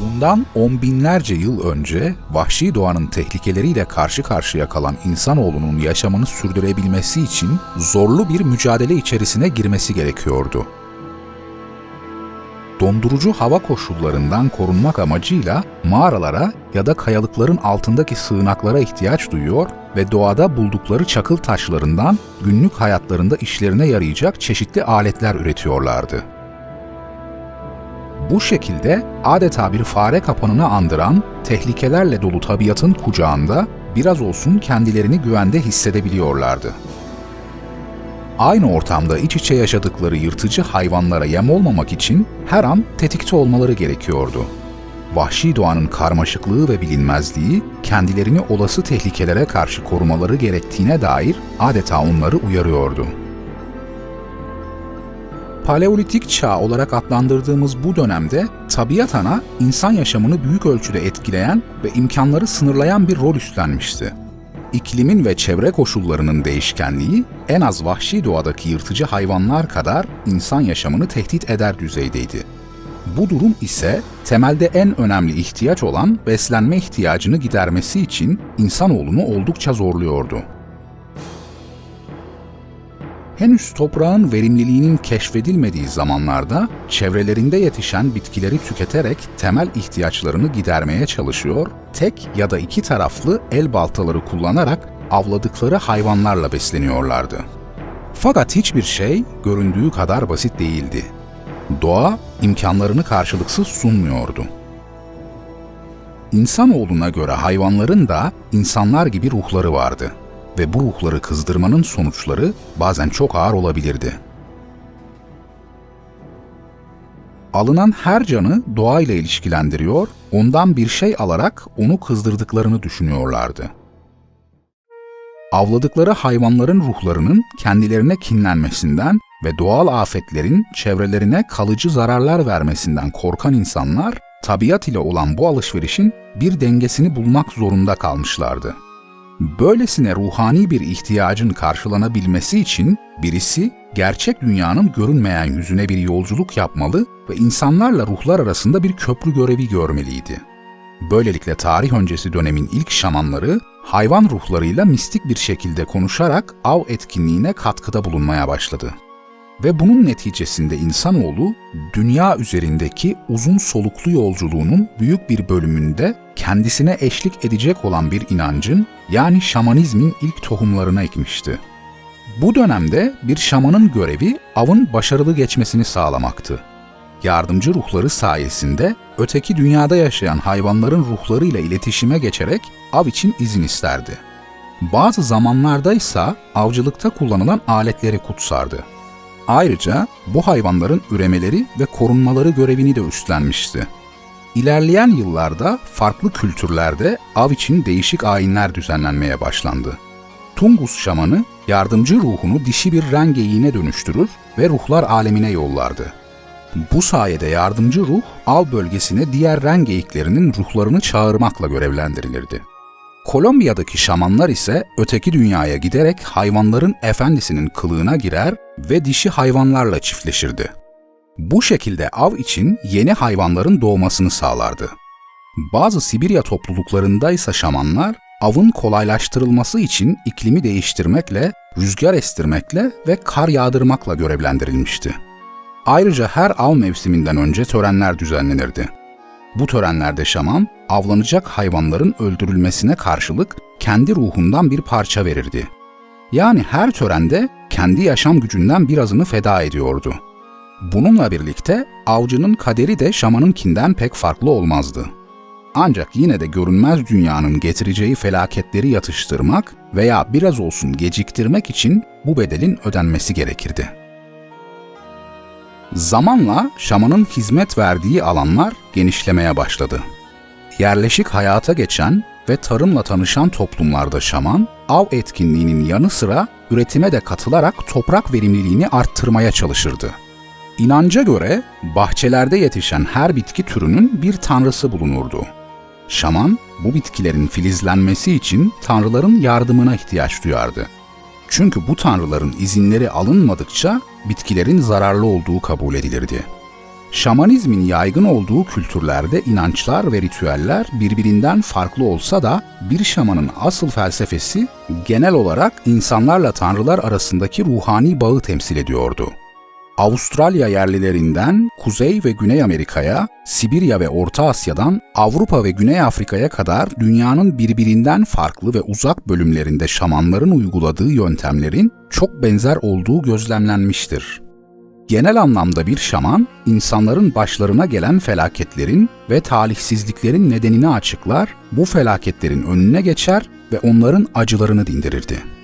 Bundan on binlerce yıl önce vahşi doğanın tehlikeleriyle karşı karşıya kalan insanoğlunun yaşamını sürdürebilmesi için zorlu bir mücadele içerisine girmesi gerekiyordu. Dondurucu hava koşullarından korunmak amacıyla mağaralara ya da kayalıkların altındaki sığınaklara ihtiyaç duyuyor ve doğada buldukları çakıl taşlarından günlük hayatlarında işlerine yarayacak çeşitli aletler üretiyorlardı. Bu şekilde adeta bir fare kapanını andıran tehlikelerle dolu tabiatın kucağında biraz olsun kendilerini güvende hissedebiliyorlardı. Aynı ortamda iç içe yaşadıkları yırtıcı hayvanlara yem olmamak için her an tetikte olmaları gerekiyordu. Vahşi doğanın karmaşıklığı ve bilinmezliği kendilerini olası tehlikelere karşı korumaları gerektiğine dair adeta onları uyarıyordu. Paleolitik çağ olarak adlandırdığımız bu dönemde tabiat ana insan yaşamını büyük ölçüde etkileyen ve imkanları sınırlayan bir rol üstlenmişti. İklimin ve çevre koşullarının değişkenliği en az vahşi doğadaki yırtıcı hayvanlar kadar insan yaşamını tehdit eder düzeydeydi. Bu durum ise temelde en önemli ihtiyaç olan beslenme ihtiyacını gidermesi için insanoğlunu oldukça zorluyordu. Henüz toprağın verimliliğinin keşfedilmediği zamanlarda çevrelerinde yetişen bitkileri tüketerek temel ihtiyaçlarını gidermeye çalışıyor, tek ya da iki taraflı el baltaları kullanarak avladıkları hayvanlarla besleniyorlardı. Fakat hiçbir şey göründüğü kadar basit değildi. Doğa imkanlarını karşılıksız sunmuyordu. İnsanoğluna göre hayvanların da insanlar gibi ruhları vardı ve bu ruhları kızdırmanın sonuçları bazen çok ağır olabilirdi. Alınan her canı doğayla ilişkilendiriyor, ondan bir şey alarak onu kızdırdıklarını düşünüyorlardı. Avladıkları hayvanların ruhlarının kendilerine kinlenmesinden ve doğal afetlerin çevrelerine kalıcı zararlar vermesinden korkan insanlar, tabiat ile olan bu alışverişin bir dengesini bulmak zorunda kalmışlardı. Böylesine ruhani bir ihtiyacın karşılanabilmesi için birisi gerçek dünyanın görünmeyen yüzüne bir yolculuk yapmalı ve insanlarla ruhlar arasında bir köprü görevi görmeliydi. Böylelikle tarih öncesi dönemin ilk şamanları hayvan ruhlarıyla mistik bir şekilde konuşarak av etkinliğine katkıda bulunmaya başladı. Ve bunun neticesinde insanoğlu dünya üzerindeki uzun soluklu yolculuğunun büyük bir bölümünde kendisine eşlik edecek olan bir inancın yani şamanizmin ilk tohumlarına ekmişti. Bu dönemde bir şamanın görevi avın başarılı geçmesini sağlamaktı. Yardımcı ruhları sayesinde öteki dünyada yaşayan hayvanların ruhlarıyla iletişime geçerek av için izin isterdi. Bazı zamanlarda ise avcılıkta kullanılan aletleri kutsardı. Ayrıca bu hayvanların üremeleri ve korunmaları görevini de üstlenmişti. İlerleyen yıllarda farklı kültürlerde av için değişik ayinler düzenlenmeye başlandı. Tungus şamanı yardımcı ruhunu dişi bir rengeyiğine dönüştürür ve ruhlar alemine yollardı. Bu sayede yardımcı ruh av bölgesine diğer rengeyiklerinin ruhlarını çağırmakla görevlendirilirdi. Kolombiya'daki şamanlar ise öteki dünyaya giderek hayvanların efendisinin kılığına girer ve dişi hayvanlarla çiftleşirdi. Bu şekilde av için yeni hayvanların doğmasını sağlardı. Bazı Sibirya topluluklarında ise şamanlar avın kolaylaştırılması için iklimi değiştirmekle, rüzgar estirmekle ve kar yağdırmakla görevlendirilmişti. Ayrıca her av mevsiminden önce törenler düzenlenirdi. Bu törenlerde şaman, avlanacak hayvanların öldürülmesine karşılık kendi ruhundan bir parça verirdi. Yani her törende kendi yaşam gücünden birazını feda ediyordu. Bununla birlikte avcının kaderi de şamanınkinden pek farklı olmazdı. Ancak yine de görünmez dünyanın getireceği felaketleri yatıştırmak veya biraz olsun geciktirmek için bu bedelin ödenmesi gerekirdi. Zamanla şamanın hizmet verdiği alanlar genişlemeye başladı. Yerleşik hayata geçen ve tarımla tanışan toplumlarda şaman, av etkinliğinin yanı sıra üretime de katılarak toprak verimliliğini arttırmaya çalışırdı. İnanca göre bahçelerde yetişen her bitki türünün bir tanrısı bulunurdu. Şaman bu bitkilerin filizlenmesi için tanrıların yardımına ihtiyaç duyardı. Çünkü bu tanrıların izinleri alınmadıkça bitkilerin zararlı olduğu kabul edilirdi. Şamanizmin yaygın olduğu kültürlerde inançlar ve ritüeller birbirinden farklı olsa da bir şamanın asıl felsefesi genel olarak insanlarla tanrılar arasındaki ruhani bağı temsil ediyordu. Avustralya yerlilerinden Kuzey ve Güney Amerika'ya, Sibirya ve Orta Asya'dan Avrupa ve Güney Afrika'ya kadar dünyanın birbirinden farklı ve uzak bölümlerinde şamanların uyguladığı yöntemlerin çok benzer olduğu gözlemlenmiştir. Genel anlamda bir şaman, insanların başlarına gelen felaketlerin ve talihsizliklerin nedenini açıklar, bu felaketlerin önüne geçer ve onların acılarını dindirirdi.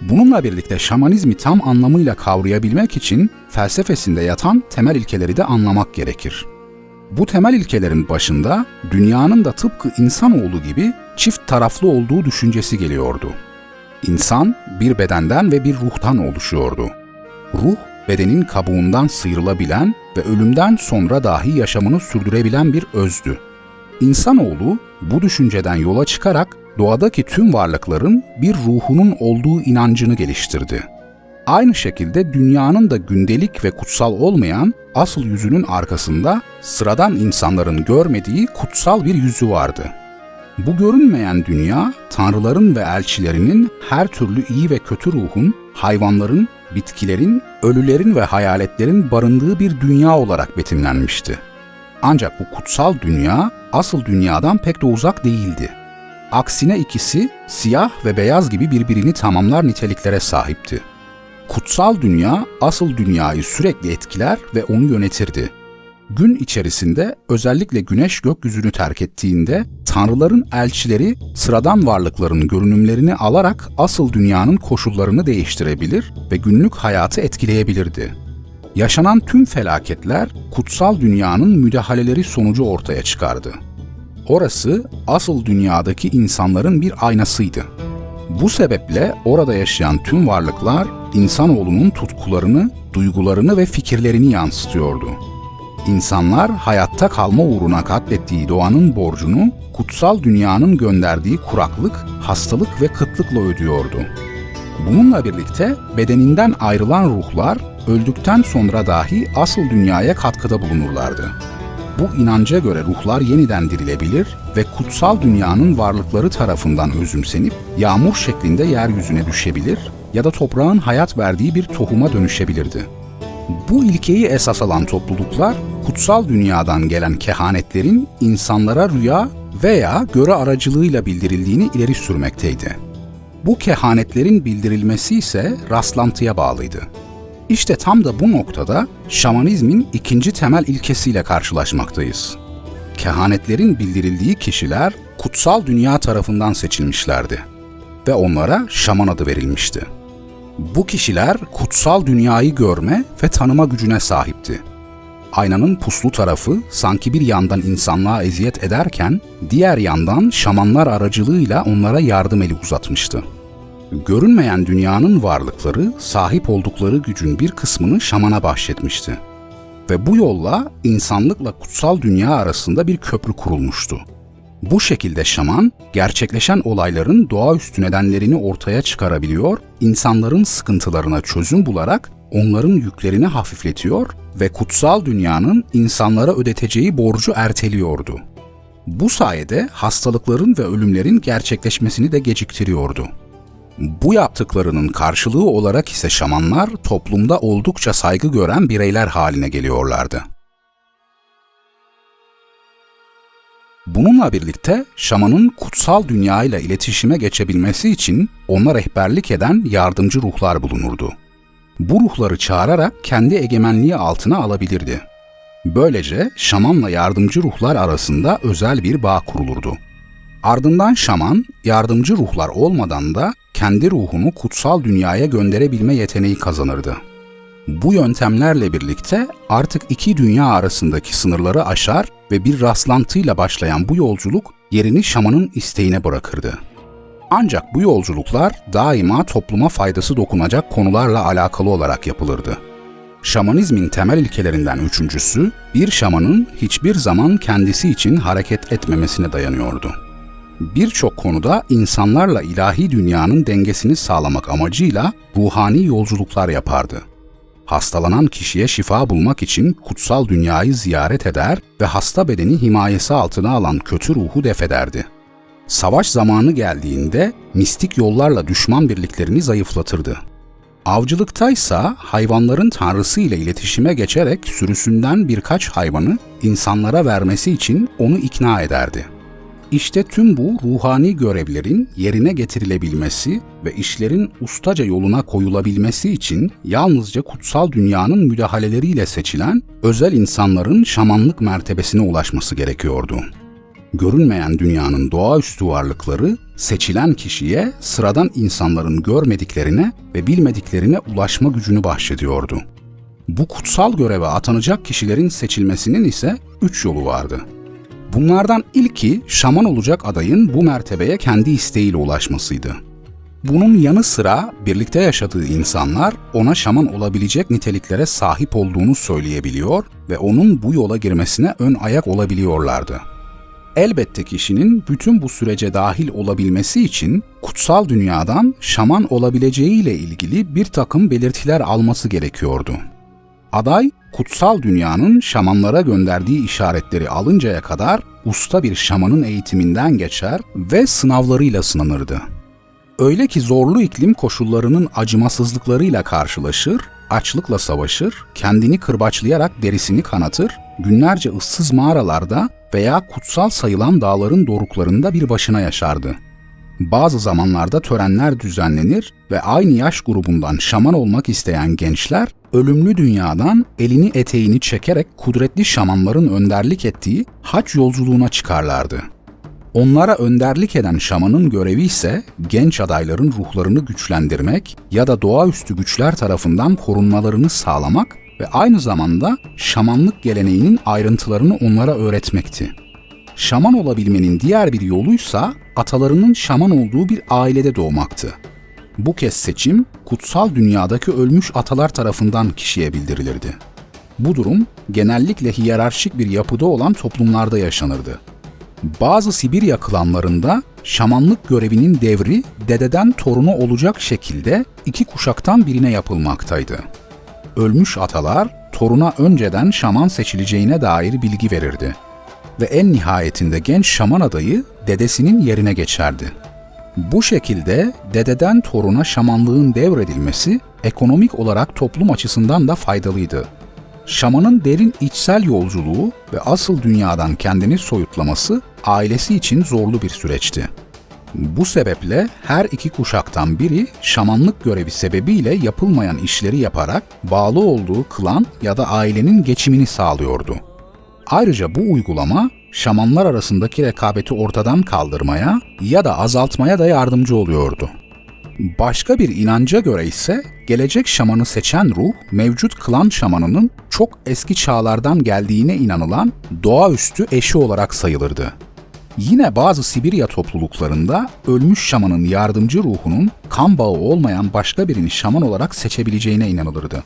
Bununla birlikte şamanizmi tam anlamıyla kavrayabilmek için felsefesinde yatan temel ilkeleri de anlamak gerekir. Bu temel ilkelerin başında dünyanın da tıpkı insanoğlu gibi çift taraflı olduğu düşüncesi geliyordu. İnsan bir bedenden ve bir ruhtan oluşuyordu. Ruh, bedenin kabuğundan sıyrılabilen ve ölümden sonra dahi yaşamını sürdürebilen bir özdü. İnsanoğlu bu düşünceden yola çıkarak doğadaki tüm varlıkların bir ruhunun olduğu inancını geliştirdi. Aynı şekilde dünyanın da gündelik ve kutsal olmayan asıl yüzünün arkasında sıradan insanların görmediği kutsal bir yüzü vardı. Bu görünmeyen dünya, tanrıların ve elçilerinin her türlü iyi ve kötü ruhun, hayvanların, bitkilerin, ölülerin ve hayaletlerin barındığı bir dünya olarak betimlenmişti. Ancak bu kutsal dünya asıl dünyadan pek de uzak değildi. Aksine ikisi siyah ve beyaz gibi birbirini tamamlar niteliklere sahipti. Kutsal dünya asıl dünyayı sürekli etkiler ve onu yönetirdi. Gün içerisinde özellikle güneş gökyüzünü terk ettiğinde tanrıların elçileri sıradan varlıkların görünümlerini alarak asıl dünyanın koşullarını değiştirebilir ve günlük hayatı etkileyebilirdi. Yaşanan tüm felaketler kutsal dünyanın müdahaleleri sonucu ortaya çıkardı. Orası asıl dünyadaki insanların bir aynasıydı. Bu sebeple orada yaşayan tüm varlıklar insanoğlunun tutkularını, duygularını ve fikirlerini yansıtıyordu. İnsanlar hayatta kalma uğruna katlettiği doğanın borcunu kutsal dünyanın gönderdiği kuraklık, hastalık ve kıtlıkla ödüyordu. Bununla birlikte bedeninden ayrılan ruhlar öldükten sonra dahi asıl dünyaya katkıda bulunurlardı. Bu inanca göre ruhlar yeniden dirilebilir ve kutsal dünyanın varlıkları tarafından özümsenip yağmur şeklinde yeryüzüne düşebilir ya da toprağın hayat verdiği bir tohuma dönüşebilirdi. Bu ilkeyi esas alan topluluklar kutsal dünyadan gelen kehanetlerin insanlara rüya veya göre aracılığıyla bildirildiğini ileri sürmekteydi. Bu kehanetlerin bildirilmesi ise rastlantıya bağlıydı. İşte tam da bu noktada şamanizmin ikinci temel ilkesiyle karşılaşmaktayız. Kehanetlerin bildirildiği kişiler kutsal dünya tarafından seçilmişlerdi ve onlara şaman adı verilmişti. Bu kişiler kutsal dünyayı görme ve tanıma gücüne sahipti. Aynanın puslu tarafı sanki bir yandan insanlığa eziyet ederken diğer yandan şamanlar aracılığıyla onlara yardım eli uzatmıştı. Görünmeyen dünyanın varlıkları sahip oldukları gücün bir kısmını şamana bahşetmişti. Ve bu yolla insanlıkla kutsal dünya arasında bir köprü kurulmuştu. Bu şekilde şaman, gerçekleşen olayların doğaüstü nedenlerini ortaya çıkarabiliyor, insanların sıkıntılarına çözüm bularak onların yüklerini hafifletiyor ve kutsal dünyanın insanlara ödeteceği borcu erteliyordu. Bu sayede hastalıkların ve ölümlerin gerçekleşmesini de geciktiriyordu. Bu yaptıklarının karşılığı olarak ise şamanlar toplumda oldukça saygı gören bireyler haline geliyorlardı. Bununla birlikte şamanın kutsal dünya ile iletişime geçebilmesi için ona rehberlik eden yardımcı ruhlar bulunurdu. Bu ruhları çağırarak kendi egemenliği altına alabilirdi. Böylece şamanla yardımcı ruhlar arasında özel bir bağ kurulurdu. Ardından şaman, yardımcı ruhlar olmadan da kendi ruhunu kutsal dünyaya gönderebilme yeteneği kazanırdı. Bu yöntemlerle birlikte artık iki dünya arasındaki sınırları aşar ve bir rastlantıyla başlayan bu yolculuk yerini şamanın isteğine bırakırdı. Ancak bu yolculuklar daima topluma faydası dokunacak konularla alakalı olarak yapılırdı. Şamanizmin temel ilkelerinden üçüncüsü, bir şamanın hiçbir zaman kendisi için hareket etmemesine dayanıyordu. Birçok konuda insanlarla ilahi dünyanın dengesini sağlamak amacıyla ruhani yolculuklar yapardı. hastalanan kişiye şifa bulmak için kutsal dünyayı ziyaret eder ve hasta bedeni himayesi altına alan kötü ruhu defederdi. Savaş zamanı geldiğinde mistik yollarla düşman birliklerini zayıflatırdı. Avcılıktaysa hayvanların tanrısı ile iletişime geçerek sürüsünden birkaç hayvanı insanlara vermesi için onu ikna ederdi. İşte tüm bu ruhani görevlerin yerine getirilebilmesi ve işlerin ustaca yoluna koyulabilmesi için yalnızca kutsal dünyanın müdahaleleriyle seçilen özel insanların şamanlık mertebesine ulaşması gerekiyordu. Görünmeyen dünyanın doğaüstü varlıkları seçilen kişiye sıradan insanların görmediklerine ve bilmediklerine ulaşma gücünü bahşediyordu. Bu kutsal göreve atanacak kişilerin seçilmesinin ise üç yolu vardı. Bunlardan ilki şaman olacak adayın bu mertebeye kendi isteğiyle ulaşmasıydı. Bunun yanı sıra birlikte yaşadığı insanlar ona şaman olabilecek niteliklere sahip olduğunu söyleyebiliyor ve onun bu yola girmesine ön ayak olabiliyorlardı. Elbette kişinin bütün bu sürece dahil olabilmesi için kutsal dünyadan şaman olabileceğiyle ilgili bir takım belirtiler alması gerekiyordu. Aday, kutsal dünyanın şamanlara gönderdiği işaretleri alıncaya kadar usta bir şamanın eğitiminden geçer ve sınavlarıyla sınanırdı. Öyle ki zorlu iklim koşullarının acımasızlıklarıyla karşılaşır, açlıkla savaşır, kendini kırbaçlayarak derisini kanatır, günlerce ıssız mağaralarda veya kutsal sayılan dağların doruklarında bir başına yaşardı. Bazı zamanlarda törenler düzenlenir ve aynı yaş grubundan şaman olmak isteyen gençler ölümlü dünyadan elini eteğini çekerek kudretli şamanların önderlik ettiği haç yolculuğuna çıkarlardı. Onlara önderlik eden şamanın görevi ise genç adayların ruhlarını güçlendirmek ya da doğaüstü güçler tarafından korunmalarını sağlamak ve aynı zamanda şamanlık geleneğinin ayrıntılarını onlara öğretmekti. Şaman olabilmenin diğer bir yoluysa atalarının şaman olduğu bir ailede doğmaktı. Bu kez seçim kutsal dünyadaki ölmüş atalar tarafından kişiye bildirilirdi. Bu durum genellikle hiyerarşik bir yapıda olan toplumlarda yaşanırdı. Bazı Sibirya klanlarında şamanlık görevinin devri dededen torunu olacak şekilde iki kuşaktan birine yapılmaktaydı. Ölmüş atalar toruna önceden şaman seçileceğine dair bilgi verirdi ve en nihayetinde genç şaman adayı dedesinin yerine geçerdi. Bu şekilde dededen toruna şamanlığın devredilmesi ekonomik olarak toplum açısından da faydalıydı. Şamanın derin içsel yolculuğu ve asıl dünyadan kendini soyutlaması ailesi için zorlu bir süreçti. Bu sebeple her iki kuşaktan biri şamanlık görevi sebebiyle yapılmayan işleri yaparak bağlı olduğu klan ya da ailenin geçimini sağlıyordu. Ayrıca bu uygulama şamanlar arasındaki rekabeti ortadan kaldırmaya ya da azaltmaya da yardımcı oluyordu. Başka bir inanca göre ise gelecek şamanı seçen ruh mevcut klan şamanının çok eski çağlardan geldiğine inanılan doğaüstü eşi olarak sayılırdı. Yine bazı Sibirya topluluklarında ölmüş şamanın yardımcı ruhunun kan bağı olmayan başka birini şaman olarak seçebileceğine inanılırdı.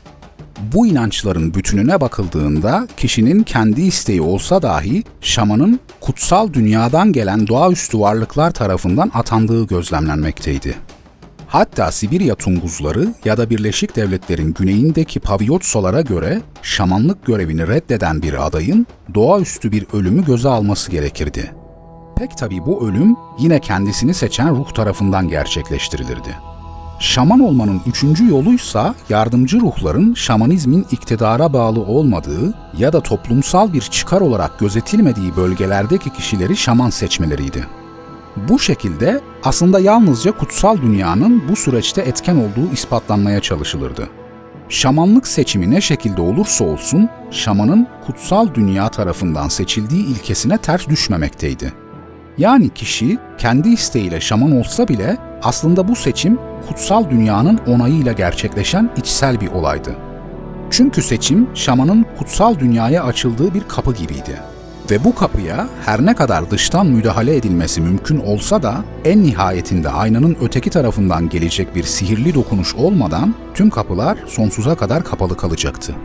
Bu inançların bütününe bakıldığında kişinin kendi isteği olsa dahi şamanın kutsal dünyadan gelen doğaüstü varlıklar tarafından atandığı gözlemlenmekteydi. Hatta Sibirya Tunguzları ya da Birleşik Devletler'in güneyindeki Pavyotsolara göre şamanlık görevini reddeden bir adayın doğaüstü bir ölümü göze alması gerekirdi. Pek tabi bu ölüm yine kendisini seçen ruh tarafından gerçekleştirilirdi. Şaman olmanın üçüncü yoluysa yardımcı ruhların şamanizmin iktidara bağlı olmadığı ya da toplumsal bir çıkar olarak gözetilmediği bölgelerdeki kişileri şaman seçmeleriydi. Bu şekilde aslında yalnızca kutsal dünyanın bu süreçte etken olduğu ispatlanmaya çalışılırdı. Şamanlık seçimi ne şekilde olursa olsun, şamanın kutsal dünya tarafından seçildiği ilkesine ters düşmemekteydi. Yani kişi kendi isteğiyle şaman olsa bile aslında bu seçim kutsal dünyanın onayıyla gerçekleşen içsel bir olaydı. Çünkü seçim şamanın kutsal dünyaya açıldığı bir kapı gibiydi. Ve bu kapıya her ne kadar dıştan müdahale edilmesi mümkün olsa da en nihayetinde aynanın öteki tarafından gelecek bir sihirli dokunuş olmadan tüm kapılar sonsuza kadar kapalı kalacaktı.